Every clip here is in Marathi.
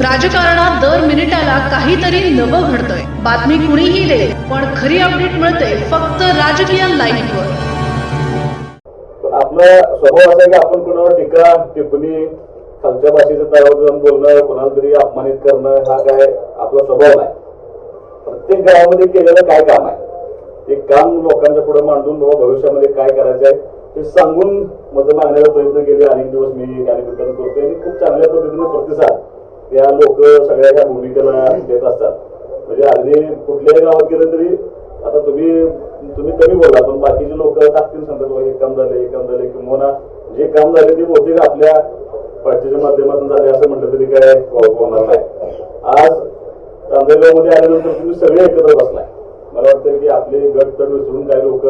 राजकारणात दर मिनिटाला काहीतरी नवं घडतंय. बातमी कुणीही दे पण खरी अपडेट मिळते फक्त राजकीय लाईव्हवर आपला स्वभाव असा की आपण कोणावर टीका टिप्पणी खालच्या भाषेचं तयार जाऊन बोलणं कोणाला तरी अपमानित करणं हा काय आपला स्वभाव नाही. प्रत्येक गावामध्ये केलेलं काय काम आहे? ते काम लोकांच्या पुढे मांडून बाबा भविष्यामध्ये काय करायचं आहे ते सांगून मतं मागण्याचा प्रयत्न केले. अनेक दिवस मी कार्यकर्त्यांना करतोय आणि खूप चांगल्या पद्धतीने प्रतिसाद या लोक सगळ्या ह्या भूमिकेला देत असतात. म्हणजे अगदी कुठल्याही गावात गेलं तरी आता तुम्ही तुम्ही कमी बोला पण बाकीचे लोक टाकतील सांगतात "बाबा, हे काम झालं हे काम झालं किंवा जे काम झाले ते बहुतेक आपल्या पार्टीच्या माध्यमातून झाले असं म्हटलं तरी काय होणार नाही. आज चांदेगावमध्ये आल्यानंतर तुम्ही सगळे एकत्र बसलाय. मला वाटतं की आपले गट तर विसरून काही लोक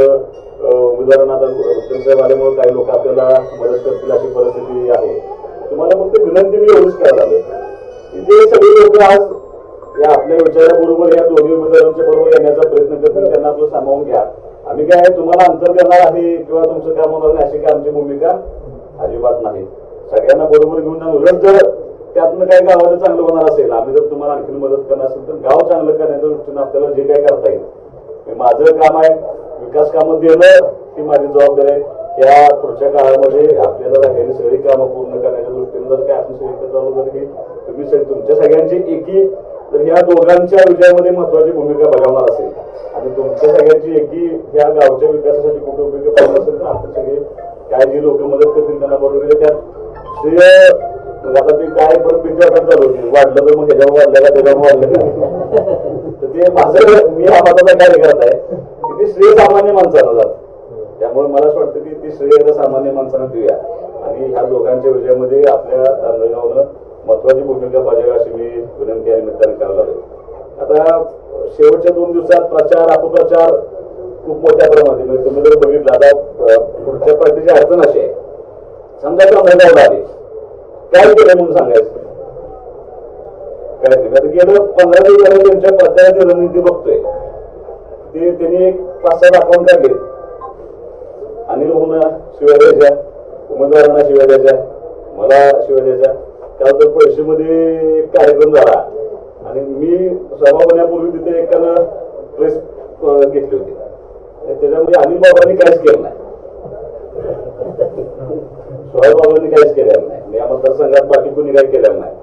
उदाहरणार्थ आता आल्यामुळे काही लोक आपल्याला मदत करतील अशी परिस्थिती आहे. तुम्हाला फक्त विनंती मी एवढीच करायला आलोय जे सगळे लोक आज या आपल्या विचाराबरोबर या दोन्ही उमेदवारांच्या बरोबर येण्याचा प्रयत्न करतील त्यांना आपलं सामावून घ्या. आम्ही काय तुम्हाला अंतर देणार आहे किंवा तुमचं काम होणार नाही अशी काय आमची भूमिका अजिबात नाही. सगळ्यांना बरोबर घेऊन जाऊन उलट जर त्यातनं काही गावाला चांगलं होणार असेल आम्ही जर तुम्हाला आणखी मदत करणार असेल तर गाव चांगलं करण्याच्या दृष्टीनं आपल्याला जे काय करता येईल. माझं काम आहे विकास कामं देणं ही माझी जबाबदारी आहे. या पुढच्या काळामध्ये आपल्याला राहिलेली सगळी कामं पूर्ण करण्याच्या दृष्टीने जर काय आपण सगळी एकत्र आलो तर तुम्ही तुमच्या सगळ्यांची एकी तर या दोघांच्या विजयामध्ये महत्वाची भूमिका बजावणार असेल आणि तुमच्या सगळ्यांची एकी या गावच्या विकासासाठी कुठे उपयोगी बजावणार असेल तर आपण सगळे काय जी लोक मदत करतील त्यांना बरोबर त्यात श्रेय आता ते काय परत भीती वाटत चालू होती. वाढलं तर मग ह्याच्यावर वाढलं का त्याच्यावर वाढलं का? तर ते माझं मी हा माझा काय करत आहे. की ते श्रेय सामान्य माणसाला जात त्यामुळे मला असं वाटतं की ती श्रेय सामान्य माणसांना देऊया. आणि ह्या दोघांच्या विजयामध्ये आपल्या तांदळगावनं महत्वाची भूमिका बजावी अशी मी विनंती या निमित्ताने करायला आलो आता शेवटच्या दोन दिवसात प्रचार अपप्रचार खूप मोठ्या प्रमाणात म्हणजे तुम्ही जर बघितलं आता पुढच्या पार्टीची अडचण अशी आहे. समजा महिला आली काय केलं म्हणून सांगायचं? काय नाही आता गेलं पंधरा दिवस झाले त्यांच्या प्रचाराची रणनीती बघतोय. ते त्यांनी एक पाच सात अकाउंट काढले अनिल भाऊना शिवाय द्यायच्या उमेदवारांना शिवाय द्यायच्या मला शिवाय द्यायच्या. त्या तर एक कार्यक्रम झाला. आणि मी सभा होण्यापूर्वी तिथे एकानं प्रेस घेतली होती. त्याच्यामध्ये अनिल बाबांनी काहीच केलं नाही. सोहेब बाबांनी काहीच केलेलं नाही. मी या मतदारसंघात बाकी कोणी काही केलेलं नाही.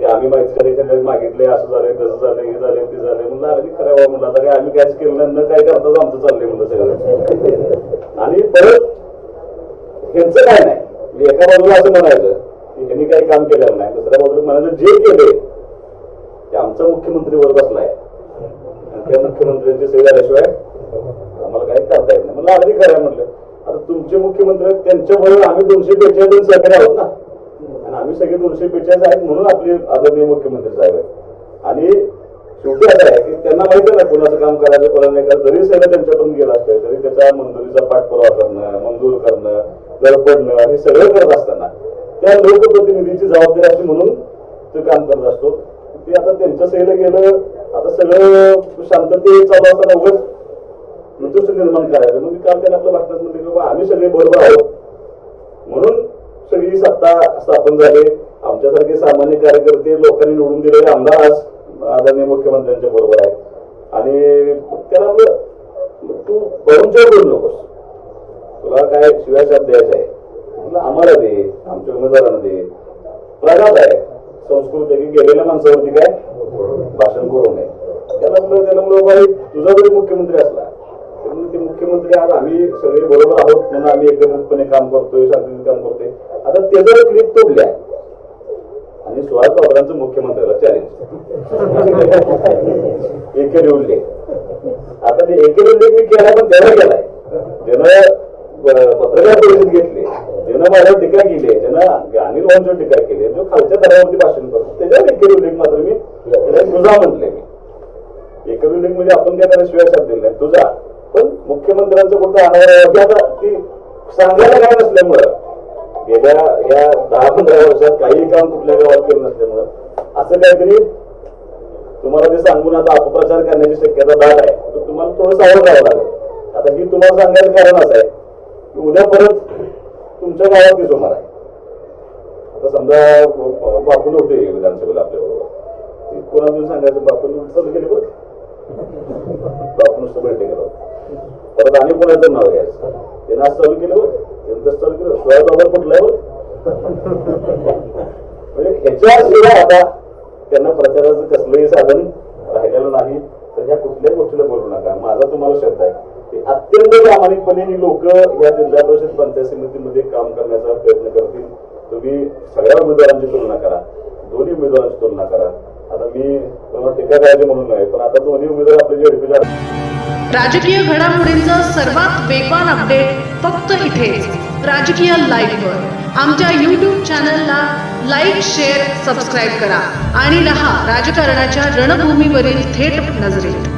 ते आम्ही माहिती सगळे मागितले असं झालं तसं झालं हे झालंय ते झाले म्हणलं अरे खरं बाबा म्हणलं आता काय आम्ही काहीच केलं नाही न काय करताच आमचं चाललंय म्हणलं सगळं. आणि परत ह्यांचं काय नाही. एका बाजूला असं म्हणायचं त्यांनी काही काम केलेलं नाही. दुसऱ्या बाजूला म्हणायचं जे केले ते आमचा मुख्यमंत्री वर बसलाय. आणि त्या मुख्यमंत्र्यांची सही झाल्याशिवाय आम्हाला काही करता येत नाही. म्हणलं अगदी खरं आहे म्हटलं. आता तुमचे मुख्यमंत्री आहेत, त्यांच्याबरोबर आम्ही दोनशे बेचाळीस सहकारी आहोत ना. आणि आम्ही सगळे दोनशे बेचाळीस आहेत म्हणून आपले आदरणीय मुख्यमंत्री साहेब आहेत. आणि शेवटी असं आहे की त्यांना माहिती आहे ना कोणाचं काम करायचं कोणाला नाही करायचं. जरी सगळं त्यांच्याकडून गेलं असतं तरी त्याचा मंजुरीचा पाठपुरावा करणं मंजूर करणं गडबडणं हे सगळं करत असताना त्या लोकप्रतिनिधीची जबाबदारी असते म्हणून ते काम करत असतो ते आता त्यांच्या सहीला गेलं आता सगळं शांतते चालू असताना उगाच नृत्य निर्माण करायचं मग काल त्याला आपल्या भाषणात म्हणते की बाबा आम्ही सगळे बरोबर आहोत म्हणून सगळी सत्ता स्थापन झाली आमच्यासारखे सामान्य कार्यकर्ते लोकांनी निवडून दिलेले आमदार आज आदरणीय मुख्यमंत्र्यांच्या बरोबर आहेत आणि त्याला आपलं तू भरूनच्या बोलू नकोस तुला काय शिवाय शब्द द्यायचा आहे तुला आम्हाला दे आमच्या उमेदवारांना दे. प्रघात आहे. संस्कृत आहे की गेलेल्या माणसावरती काय? भाषण करू नये. त्याला म्हणलं त्याला म्हणलं बाई तुझा जरी मुख्यमंत्री असला ते मुख्यमंत्री आज आम्ही सगळे बरोबर आहोत म्हणून आम्ही एकत्रितपणे काम करतोय शांतीने काम करतोय. आता ते जर क्लिप तोडल्या आणि सुहास बाबरांचं मुख्यमंत्र्याला चॅलेंज एकेरी उल्लेख आता ते एकेरी उल्लेख मी केला पण त्याला केलाय. ज्यानं पत्रकार परिषद घेतली. ज्यानं माझ्यावर टीका केली आहे. ज्यानं अनिल भाऊंच्यावर टीका केली आहे जो खालच्या दरावरती भाषण करतो. त्याच्यावर एकेरी उल्लेख मात्र मी तुझा म्हटले मी. एकेरी उल्लेख म्हणजे आपण काय त्याला शिवाय शब्द दिला तुझा पण मुख्यमंत्र्यांचं कुठं अनावर आहे आता ती सांगायला काय नसल्यामुळं. गेल्या या दहा पंधरा वर्षात काही काम कुठल्या गावात केलं नसल्यामुळं. असं काहीतरी तुम्हाला ते सांगून आता अपप्रचार करण्याची शक्यता दाट आहे. तर तुम्हाला थोडं सावध राहावं लागेल. आता ही तुम्हाला सांगायचं कारण असं आहे की उद्या परत तुमच्या गावात दिस होणार आहे. आता समजा बापून होते विधानसभेला आपल्याबरोबर. कोणाला तुम्ही सांगायचं बापून चालू केले बरं. बापून नुसतं भेटले गेलो परत आणि कोणाचं नाव घ्यायचं? त्यांना आज चालू केलं बरं. त्यांचं चालू केलं. सोळा डॉलर कुठलाय बरं. म्हणजे ह्याच्याशिवाय आता त्यांना प्रचाराचं कसलंही साधन राहिलेलं नाही. तर ह्या कुठल्याही गोष्टीला बोलू नका. माझा तुम्हाला शब्द आहे. अत्यंत प्रामाणिकपणे ही लोक या जिल्हा परिषद पंचायत समितीमध्ये काम करण्याचा प्रयत्न करतील. तुम्ही सगळ्या उमेदवारांची तुलना करा. दोन्ही उमेदवारांची तुलना करा. आता मी टीका करायचे म्हणून नाही पण आता दोन्ही उमेदवार आपले जेडपीच्या राजकीय घडामोडींचं सर्वात वेगवान अपडेट फक्त इथेच राजकीय लाईव्ह वर. आमच्या युट्यूब चॅनलला लाईक शेअर सबस्क्राईब करा. आणि रहा राजकारणाच्या रणभूमीवरील थेट नजरेत.